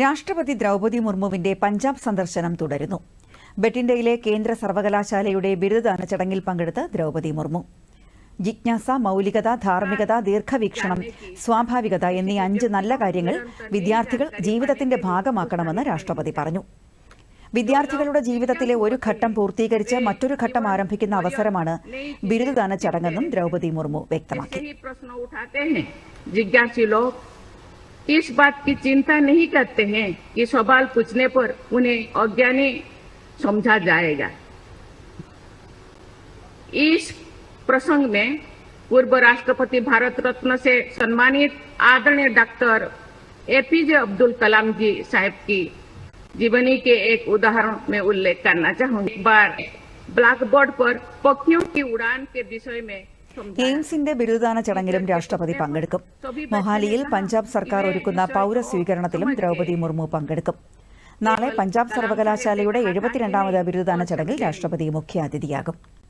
രാഷ്ട്രപതി ദ്രൗപദി മുർമുവിന്റെ പഞ്ചാബ് സന്ദർശനം തുടരുന്നു. ബെറ്റിൻഡയിലെ കേന്ദ്ര സർവകലാശാലയുടെ ബിരുദദാന ചടങ്ങിൽ പങ്കെടുത്ത് ദ്രൗപദി മുർമു. ജിജ്ഞാസ മൗലികത ധാർമ്മികത ദീർഘവീക്ഷണം സ്വാഭാവികത എന്നീ അഞ്ച് നല്ല കാര്യങ്ങൾ വിദ്യാർത്ഥികൾ ജീവിതത്തിന്റെ ഭാഗമാക്കണമെന്ന് രാഷ്ട്രപതി പറഞ്ഞു. വിദ്യാർത്ഥികളുടെ ജീവിതത്തിലെ ഒരു ഘട്ടം പൂർത്തീകരിച്ച് മറ്റൊരു ഘട്ടം ആരംഭിക്കുന്ന അവസരമാണ് ബിരുദദാന ചടങ്ങെന്നും ദ്രൗപദി മുർമു വ്യക്തമാക്കി. इस बात की चिंता नहीं करते हैं कि सवाल पूछने पर उन्हें अज्ञानी समझा जाएगा। इस प्रसंग में पूर्व राष्ट्रपति भारत रत्न से सम्मानित आदरणीय डॉक्टर एपीजे अब्दुल कलाम जी साहब की जीवनी के एक उदाहरण में उल्लेख करना चाहूँगी। एक बार ब्लैक बोर्ड पर पक्षियों की उड़ान के विषय में എയിംസിന്റെ ബിരുദദാന ചടങ്ങിലും രാഷ്ട്രപതി പങ്കെടുക്കും. മൊഹാലിയിൽ പഞ്ചാബ് സർക്കാർ ഒരുക്കുന്ന പൌരസ്വീകരണത്തിലും ദ്രൗപദി മുർമു പങ്കെടുക്കും. നാളെ പഞ്ചാബ് സർവകലാശാലയുടെ എഴുപത്തിരണ്ടാമത് ബിരുദദാന ചടങ്ങിൽ രാഷ്ട്രപതി മുഖ്യാതിഥിയാകും.